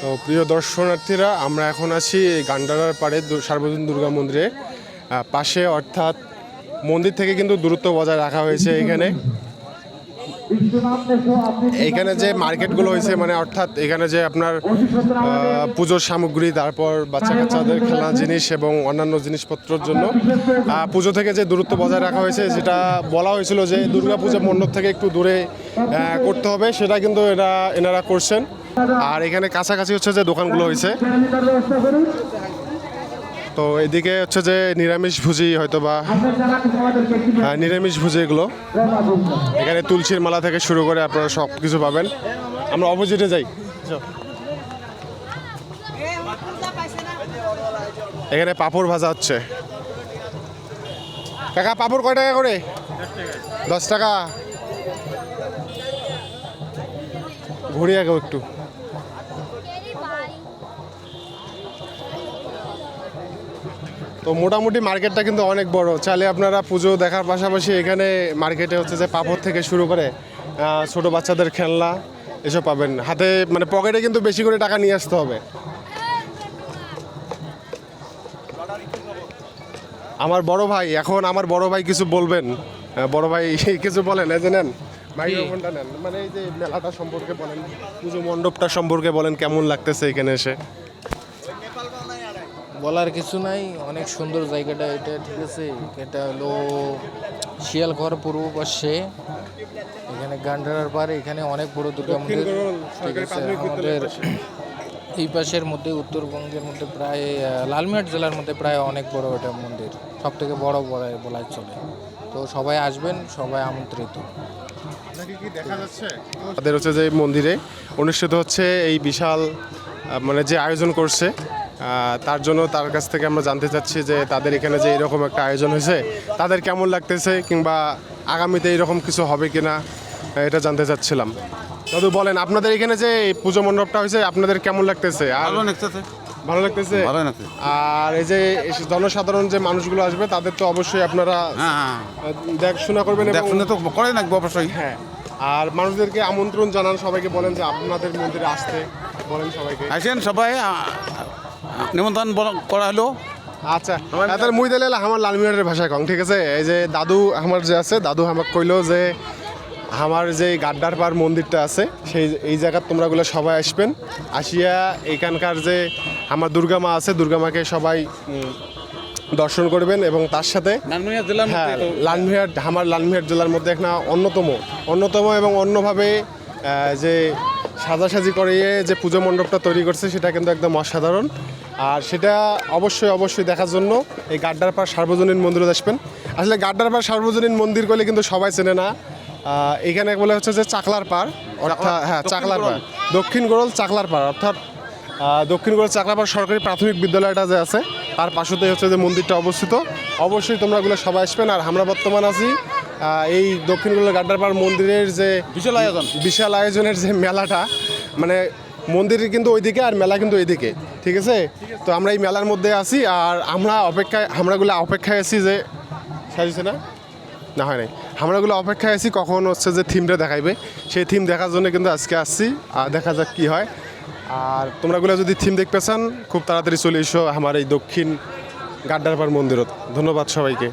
তো প্রিয় দর্শনার্থীরা, আমরা এখন আছি গান্ডারার পাড়ে সার্বজনীন দুর্গা মন্দিরে পাশে অর্থাৎ মন্দির থেকে কিন্তু দূরত্ব বজায় রাখা হয়েছে এখানে। এখানে যে মার্কেটগুলো হয়েছে মানে অর্থাৎ এখানে যে আপনার পুজোর সামগ্রী, তারপর বাচ্চা কাচ্চাদের খেলনা জিনিস এবং অন্যান্য জিনিসপত্রের জন্য পুজো থেকে যে দূরত্ব বজায় রাখা হয়েছে যেটা বলা হয়েছিল যে দুর্গা পুজো মণ্ডপ থেকে একটু দূরে করতে হবে, সেটা কিন্তু এরা, এনারা করছেন। আর এখানে কাছাকাছি হচ্ছে যে দোকানগুলো হয়েছে। তো এদিকে হচ্ছে যে নিরামিষ ভুজি হয়তো বা নিরামিষ ভুজি এগুলো। এখানে তুলসীর মালা থেকে শুরু করে আপনারা সব কিছু পাবেন। আমরা অপোজিটে যাই। এখানে পাপড় ভাজা হচ্ছে। কাকা, পাপড় কয় টাকা করে? দশ টাকা। ঘুরি আগে একটু। তো মোটামুটি মার্কেটটা কিন্তু অনেক বড়। চাইলে আপনারা পুজো দেখার পাশাপাশি এখানে মার্কেটে হচ্ছে যে পাপড় থেকে শুরু করে ছোট বাচ্চাদের খেলনা এসব পাবেন। হাতে মানে পকেটে কিন্তু বেশি করে টাকা নিয়ে আসতে হবে। আমার বড় ভাই, এখন আমার বড় ভাই কিছু বলবেন? বড় ভাই কিছু বলেন, এই যে নেন। মাইক্রোফোনটা নেন। মানে এই যে মেলাটা সম্পর্কে বলেন, পুজো মণ্ডপটা সম্পর্কে বলেন, কেমন লাগতেছে এখানে এসে? বলার কিছু নাই অনেক সুন্দর জায়গাটা এটা ঠিক আছে? এটা হলো শিয়ালঘর পূর্ব পাশে এখানে গান্ডারার পারে এখানে অনেক বড় দুর্গা মন্দির ঠিক আছে? আমাদের এই পাশের মধ্যে উত্তরবঙ্গের মধ্যে প্রায় লালমিয়াট জেলার মধ্যে প্রায় অনেক বড় এটা মন্দির সব থেকে বড় বড় বলা চলে। তো সবাই আসবেন সবাই আমন্ত্রিত। তাদের হচ্ছে যে মন্দিরে অনুষ্ঠিত হচ্ছে এই বিশাল মানে যে আয়োজন করছে তার জন্য তার কাছ থেকে আমরা জানতে চাচ্ছি যে তাদের এখানে যে এরকম একটা আয়োজন হয়েছে তাদের কেমন লাগতেছে কিংবা আগামীতে এরকম কিছু হবে কিনা আহ, এটা জানতে চাচ্ছিলাম। দাদু বলেন আপনাদের এখানে যে পুজো মণ্ডপটা হয়েছে আপনাদের কেমন লাগতেছে? আর ভালো লাগতেছে। ভালো লাগতেছে? ভালো লাগতেছে আর এই যে জনসাধারণ যে মানুষগুলো আসবে তাদের তো অবশ্যই আপনারা হ্যাঁ হ্যাঁ। দেখাশোনা করবেন দেখুন তো করে নাকবো অবশ্যই। হ্যাঁ। আর মানুষদেরকে আমন্ত্রণ জানান সবাইকে বলেন যে আপনাদের মন্দিরে আসতে বলেন সবাইকে। আসেন সবাই নিমন্ত্রণ করা হলো। আচ্ছা তাদের মুই দিলে আমার লালমিনারের ভাষায় কং ঠিক আছে? এই যে দাদু আমার যে আছে দাদু আমাকে কইলো যে আমার যে গাড্ডার পার মন্দিরটা আছে সেই এই জায়গার তোমরাগুলো সবাই আসবেন। আসিয়া এখানকার যে আমার দুর্গা মা আছে দুর্গা মাকে সবাই দর্শন করবেন এবং তার সাথে হ্যাঁ লালমিহাট আমার লালমিহাট জেলার মধ্যে একটা অন্যতম অন্যতম এবং অন্যভাবে যে সাজাসাজি করিয়ে যে পুজো মণ্ডপটা তৈরি করছে সেটা কিন্তু একদম অসাধারণ। আর সেটা অবশ্যই অবশ্যই দেখার জন্য এই গাড্ডার পাড় সার্বজনীন মন্দিরে আসবেন। আসলে গাড্ডার পাড় সার্বজনীন মন্দির করলে কিন্তু সবাই চেনে না। এখানে বলে হচ্ছে যে চাকলার পাড় অর্থাৎ হ্যাঁ চাকলার। পাড়। দক্ষিণ গোড়ল চাকলার পাড় অর্থাৎ দক্ষিণ গোড়ল চাকলাপাড় সরকারি প্রাথমিক বিদ্যালয়টা যে আছে তার পাশেতেই হচ্ছে যে মন্দিরটা অবস্থিত। অবশ্যই তোমরা ওগুলো সবাই আসবেন। আর আমরা বর্তমান আছি এই দক্ষিণ গোড়ল গাড্ডারপাড় মন্দিরের যে বিশাল আয়োজন। বিশাল আয়োজনের যে মেলাটা মানে মন্দির কিন্তু ওইদিকে আর মেলা কিন্তু এইদিকে ঠিক আছে? তো আমরা এই মেলার মধ্যে আছি আর আমরা অপেক্ষায় আমরাগুলো অপেক্ষায় আছি যে সাজিছে না? না হয় নাই। আমরাগুলো অপেক্ষায় আছি কখন হচ্ছে যে থিমটা দেখাইবে। সেই থিম দেখার জন্য কিন্তু আজকে আসছি আর দেখা যাক কি হয়। আর তোমরাগুলো যদি থিম দেখতে চান খুব তাড়াতাড়ি চলে এসো আমার এই দক্ষিণ গাড্ডারপাড় মন্দিরত। ধন্যবাদ সবাইকে।